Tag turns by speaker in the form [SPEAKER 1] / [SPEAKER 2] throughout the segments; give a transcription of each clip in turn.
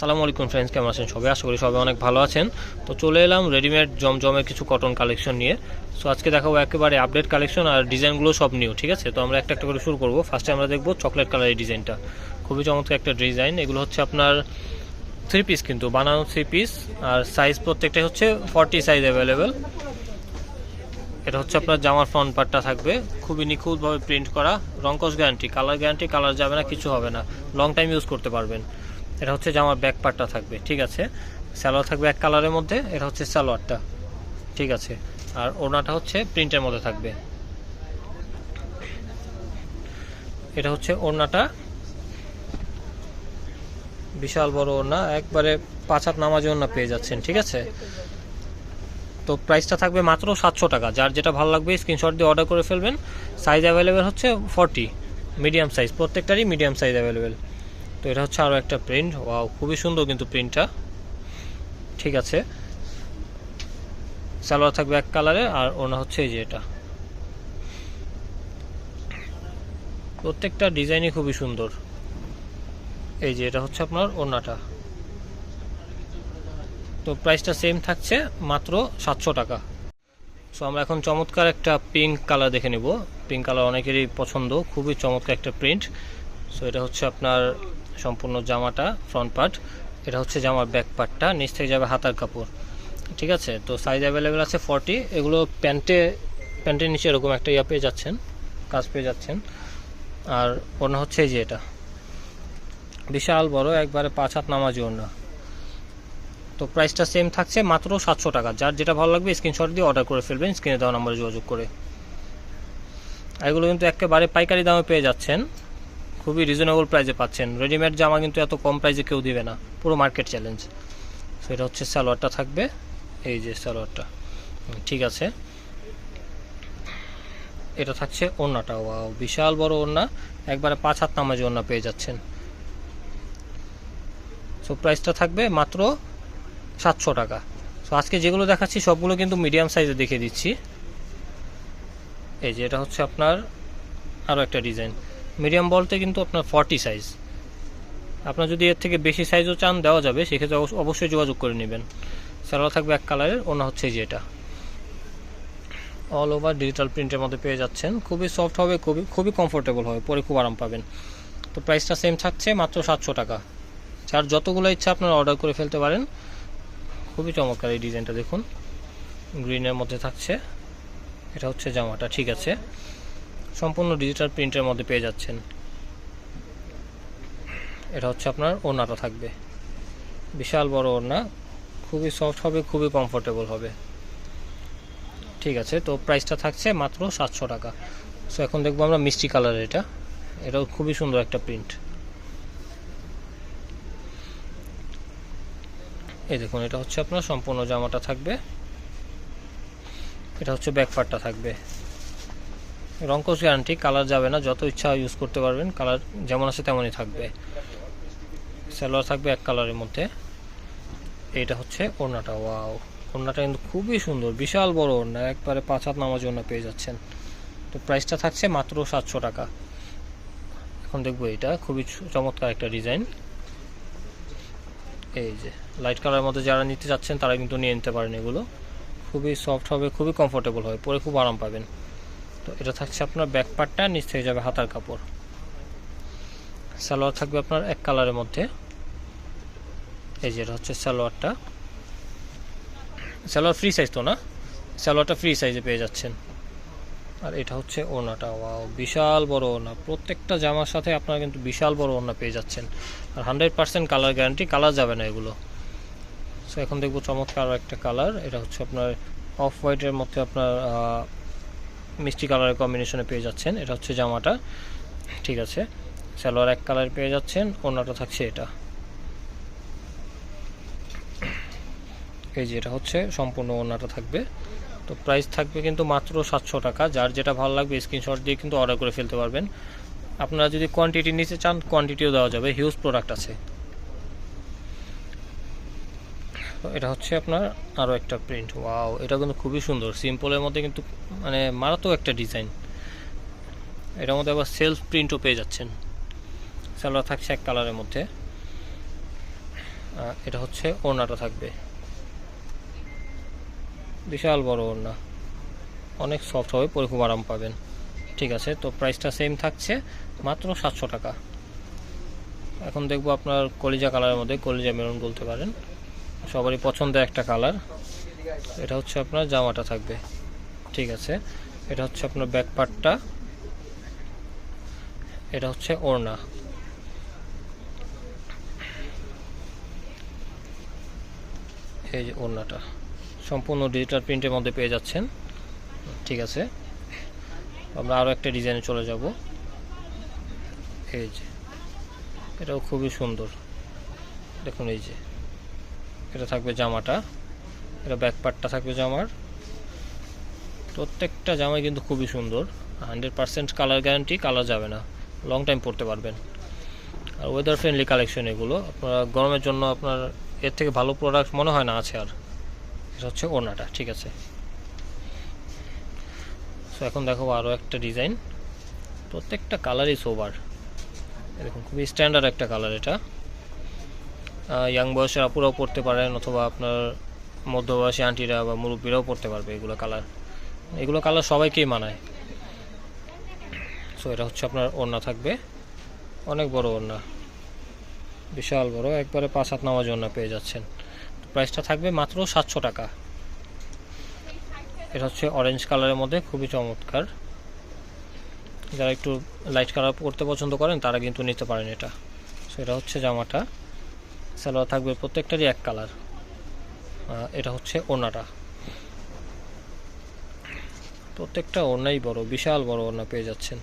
[SPEAKER 1] আসসালামু আলাইকুম ফ্রেন্ডস কেমন আছেন সবাই? আশা করি সবাই অনেক ভালো আছেন। তো চলে এলাম রেডিমেড জমজমের কিছু কটন কালেকশন নিয়ে। সো আজকে দেখাবো একেবারে আপডেট কালেকশন আর ডিজাইনগুলো সব নিউ ঠিক আছে? তো আমরা একটা একটা করে শুরু করব। ফার্স্টে আমরা দেখব চকলেট কালারের ডিজাইনটা খুবই চমৎকার একটা ডিজাইন এগুলো হচ্ছে আপনার থ্রি পিস কিন্তু, বানানো থ্রি পিস আর সাইজ প্রত্যেকটাই হচ্ছে ফর্টি সাইজ অ্যাভেলেবেল এটা হচ্ছে আপনার জামার ফ্রন্ট পার্টটা থাকবে। খুবই নিখুঁতভাবে প্রিন্ট করা। রঙ্কস গ্যারান্টি কালার গ্যারান্টি কালার যাবে না, কিছু হবে না। লং টাইম ইউজ করতে পারবেন। এটা হচ্ছে জামার ব্যাক পার্টটা থাকবে, ঠিক আছে? সালোয়ার থাকবে এক কালারের মধ্যে, এটা হচ্ছে সালোয়ারটা, ঠিক আছে? আর ওড়নাটা হচ্ছে প্রিন্টের মধ্যে থাকবে। এটা হচ্ছে ওড়নাটা, বিশাল বড় ওড়না, একবারে পাঁচ হাত নামাজ ওড়না পেয়ে যাচ্ছেন, ঠিক আছে? তো প্রাইসটা থাকবে মাত্র সাতশো টাকা, যার যেটা ভালো লাগবে স্ক্রিনশট দিয়ে অর্ডার করে ফেলবেন। সাইজ অ্যাভেলেবেল হচ্ছে ফর্টি মিডিয়াম সাইজ প্রত্যেকটারই মিডিয়াম সাইজ অ্যাভেলেবেল তো এটা হচ্ছে আরও একটা প্রিন্ট ওয়াও খুবই সুন্দর কিন্তু প্রিন্টটা ঠিক আছে। সালোয়ার থাকবে এক কালারে, আর ওনা হচ্ছে এই যে এটা। প্রত্যেকটা ডিজাইনই খুবই সুন্দর। এই যে এটা হচ্ছে আপনার ওনাটা তো প্রাইসটা সেম থাকছে, মাত্র সাতশো টাকা। সো আমরা এখন চমৎকার একটা পিঙ্ক কালার দেখে নিব। পিঙ্ক কালার অনেকেরই পছন্দ, খুবই চমৎকার একটা প্রিন্ট সো এটা হচ্ছে আপনার সম্পূর্ণ জামাটা ফ্রন্ট পার্ট এটা হচ্ছে জামার ব্যাক পার্টটা নিচ থেকে যাবে হাতার কাপড়। ঠিক আছে? তো সাইজ অ্যাভেলেবেল আছে ফর্টি এগুলো প্যান্টে, প্যান্টের নিচে এরকম একটা ইয়া পেয়ে যাচ্ছেন, কাজ পেয়ে যাচ্ছেন। আর ওনা হচ্ছে এই যে এটা। বিশাল, বড়, একবারে পাঁচ হাত নামাজি ওনা তো প্রাইসটা সেম থাকছে মাত্র সাতশো টাকা। যার যেটা ভালো লাগবে স্ক্রিনশট দিয়ে অর্ডার করে ফেলবেন স্ক্রিনে দেওয়া নাম্বারে যোগাযোগ করে। এগুলো কিন্তু একেবারে পাইকারি দামে পেয়ে যাচ্ছেন। খুবই রিজনেবল প্রাইসে পাচ্ছেন। রেডিমেড জামা কিন্তু এত কম প্রাইসে কেউ দিবে না। পুরো মার্কেট চ্যালেঞ্জ সো এটা হচ্ছে সালোয়ারটা থাকবে। এই যে সালোয়ারটা। ঠিক আছে। এটা থাকছে ওড়নাটা। ওয়াও বিশাল বড় ওড়না। একবারে পাঁচ হাত নামাজি ওড়না পেয়ে যাচ্ছেন। সো প্রাইসটা থাকবে মাত্র সাতশো টাকা। সো আজকে যেগুলো দেখাচ্ছি, সবগুলো কিন্তু মিডিয়াম সাইজে দেখিয়ে দিচ্ছি। এই যে, এটা হচ্ছে আপনার আরও একটা ডিজাইন মিডিয়াম বলতে কিন্তু আপনার ফর্টি সাইজ। আপনার যদি এর থেকে বেশি সাইজও চান, দেওয়া যাবে। সেক্ষেত্রে অবশ্য- অবশ্যই যোগাযোগ করে নেবেন। সালোয়ার থাকবে এক কালারের, ওনা হচ্ছে যে এটা। অল ওভার ডিজিটাল প্রিন্টের মধ্যে পেয়ে যাচ্ছেন। খুবই সফট হবে, খুবই খুবই কমফোর্টেবল হবে। পরে খুব আরাম পাবেন। তো প্রাইসটা সেম থাকছে, মাত্র সাতশো টাকা। যার যতগুলো ইচ্ছা আপনারা অর্ডার করে ফেলতে পারেন। খুবই চমৎকার এই ডিজাইনটা দেখুন। গ্রিনের মধ্যে থাকছে। এটা হচ্ছে জামাটা, ঠিক আছে। সম্পূর্ণ ডিজিটাল প্রিন্টের মধ্যে পেয়ে যাচ্ছেন। এটা হচ্ছে আপনার ওড়নাটা থাকবে। বিশাল বড় ওড়না। খুবই সফট হবে, খুবই কমফোর্টেবল হবে। ঠিক আছে, তো প্রাইসটা থাকছে মাত্র সাতশো টাকা। সো এখন দেখব আমরা মিষ্টি কালারের এটা। এটাও খুবই সুন্দর একটা প্রিন্ট এই দেখুন, এটা হচ্ছে আপনার সম্পূর্ণ জামাটা থাকবে। এটা হচ্ছে ব্যাক পার্টটা থাকবে। রঙ্কস গ্যারান্টি কালার যাবে না, যত ইচ্ছা ইউজ করতে পারবেন কালার যেমন আছে তেমনই থাকবে। সালোয়ার থাকবে এক কালারের মধ্যে। এইটা হচ্ছে ওড়নাটা ওয়াও ওড়নাটা কিন্তু খুবই সুন্দর, বিশাল বড় ওড়না, একবারে পাঁচ হাত নামার জন্য পেয়ে যাচ্ছেন। তো প্রাইসটা থাকছে মাত্র সাতশো টাকা। এখন দেখব এটা খুবই চমৎকার একটা ডিজাইন এই যে লাইট কালারের মধ্যে যারা নিতে চাচ্ছেন তারা কিন্তু নিয়ে নিতে পারেন এগুলো। খুবই সফট হবে, খুবই কমফোর্টেবল হবে পরে খুব আরাম পাবেন। তো এটা থাকছে আপনার ব্যাক পার্টটা নিচ থেকে যাবে হাতার কাপড়। সালোয়ার থাকবে আপনার এক কালারের মধ্যে। এই যে এটা হচ্ছে সালোয়ারটা। সালোয়ার ফ্রি সাইজ তো না? সালোয়ারটা ফ্রি সাইজে পেয়ে যাচ্ছেন। আর এটা হচ্ছে ওনাটা ওয়াও বিশাল বড় ওনা প্রত্যেকটা জামার সাথে আপনারা কিন্তু বিশাল বড় ওনা পেয়ে যাচ্ছেন। আর hundred percent colour guarantee colour যাবে না এগুলো। সো এখন দেখব চমৎকার একটা কালার এটা হচ্ছে আপনার অফ হোয়াইটের মধ্যে আপনার মিষ্টি কালারের কম্বিনেশনে পেয়ে যাচ্ছেন। এটা হচ্ছে জামাটা। ঠিক আছে। সালোয়ার এক কালার পেয়ে যাচ্ছেন। ওনাটা থাকছে এটা। এই যে এটা হচ্ছে, সম্পূর্ণ ওনাটা থাকবে। তো প্রাইস থাকবে কিন্তু মাত্র সাতশো টাকা। যার যেটা ভালো লাগবে স্ক্রিনশট দিয়ে কিন্তু অর্ডার করে ফেলতে পারবেন। আপনারা যদি কোয়ান্টিটি নিতে চান কোয়ান্টিটিও দেওয়া যাবে। হিউজ প্রোডাক্ট আছে তো এটা হচ্ছে আপনার আরও একটা প্রিন্ট ওয়াও এটা কিন্তু খুবই সুন্দর। সিম্পলের মধ্যে কিন্তু মানে মারাত্মক একটা ডিজাইন এটার মধ্যে আবার সেলফ প্রিন্টও পেয়ে যাচ্ছেন। সালোয়ার থাকছে এক কালারের মধ্যে। এটা হচ্ছে ওড়নাটা থাকবে। বিশাল বড় ওড়না। অনেক সফট হবে, পরে খুব আরাম পাবেন। ঠিক আছে, তো প্রাইসটা সেম থাকছে, মাত্র সাতশো টাকা। এখন দেখব আপনার কলিজা কালারের মধ্যে কলিজা মেরুন বলতে পারেন। সবারই পছন্দের একটা কালার। এটা হচ্ছে আপনার জামাটা থাকবে। ঠিক আছে। এটা হচ্ছে আপনার ব্যাক পার্টটা এটা হচ্ছে ওড়না। এই যে ওড়নাটা। সম্পূর্ণ ডিজিটাল প্রিন্টের মধ্যে পেয়ে যাচ্ছেন। ঠিক আছে। আমরা আরও একটা ডিজাইনে চলে যাব। এই যে। এটাও খুবই সুন্দর। দেখুন এই যে। এটা থাকবে জামাটা, এটা ব্যাক পার্টটা থাকবে জামার। প্রত্যেকটা জামাই কিন্তু খুবই সুন্দর। Hundred percent colour guarantee colour যাবে না। লং টাইম পরতে পারবেন। আর ওয়েদার ফ্রেন্ডলি কালেকশন এগুলো। আপনারা গরমের জন্য আপনার এর থেকে ভালো প্রোডাক্ট মনে হয় না আছে আর। এটা হচ্ছে ওনাটা ঠিক আছে। সো এখন দেখো আরও একটা ডিজাইন প্রত্যেকটা কালারই সোবার দেখুন, খুবই স্ট্যান্ডার্ড একটা কালার এটা। ইয়াং বয়সের আপুরাও পড়তে পারেন অথবা আপনার মধ্যবয়সী আন্টিরা বা মুরব্বীরাও পড়তে পারবে এগুলো কালার এগুলো কালার সবাইকেই মানায়। সো এটা হচ্ছে আপনার ওড়না থাকবে। অনেক বড় ওড়না। বিশাল বড়। একবারে পাঁচ হাত নামাজ ওড়না পেয়ে যাচ্ছেন। প্রাইসটা থাকবে মাত্র সাতশো টাকা। এটা হচ্ছে অরেঞ্জ কালারের মধ্যে, খুবই চমৎকার। যারা একটু লাইট কালার করতে পছন্দ করেন, তারা কিন্তু নিতে পারেন এটা। সো এটা হচ্ছে জামাটা। সালোয়ার থাকবে প্রত্যেকটারই এক কালার। এটা হচ্ছে ওনাটা। প্রত্যেকটা ওড়নাই বড়, বিশাল বড় ওড়না পেয়ে যাচ্ছেন।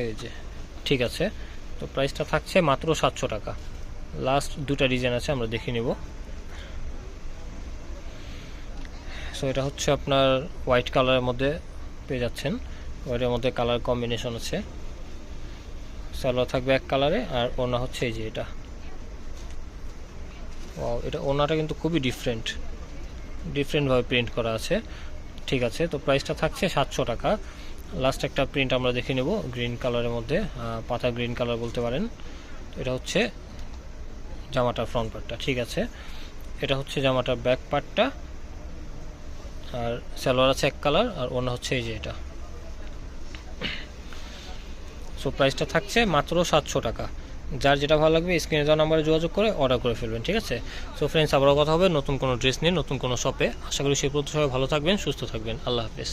[SPEAKER 1] এই যে, ঠিক আছে। তো প্রাইসটা থাকছে মাত্র সাতশো টাকা। লাস্ট দুটা ডিজাইন আছে, আমরা দেখে নিব। সো এটা হচ্ছে আপনার হোয়াইট কালারের মধ্যে পেয়ে যাচ্ছেন। হোয়াইটের মধ্যে কালার কম্বিনেশন আছে। সালোয়ার থাকবে এক কালারে, আর ওনা হচ্ছে এই যে এটা। ও এটা ওনাটা কিন্তু খুবই ডিফারেন্ট ডিফারেন্টভাবে প্রিন্ট করা আছে। ঠিক আছে, তো প্রাইসটা থাকছে সাতশো টাকা। লাস্ট একটা প্রিন্ট আমরা দেখে নেব গ্রিন কালারের মধ্যে পাতা গ্রিন কালার বলতে পারেন। এটা হচ্ছে জামাটার ফ্রন্ট পার্টটা ঠিক আছে। এটা হচ্ছে জামাটার ব্যাক পার্টটা আর সালোয়ার আছে এক কালার, আর অন্য হচ্ছে এই যে এটা। সো প্রাইসটা থাকছে মাত্র সাতশো টাকা। যার যেটা ভালো লাগবে স্ক্রিনে দেওয়া নাম্বারে যোগাযোগ করে অর্ডার করে ফেলবেন, ঠিক আছে? সো ফ্রেন্ডস আবারও কথা হবে নতুন কোনো ড্রেস নিয়ে, নতুন কোনো শপে আশা করি সেই পর্যন্ত সবাই ভালো থাকবেন, সুস্থ থাকবেন। আল্লাহ হাফেজ।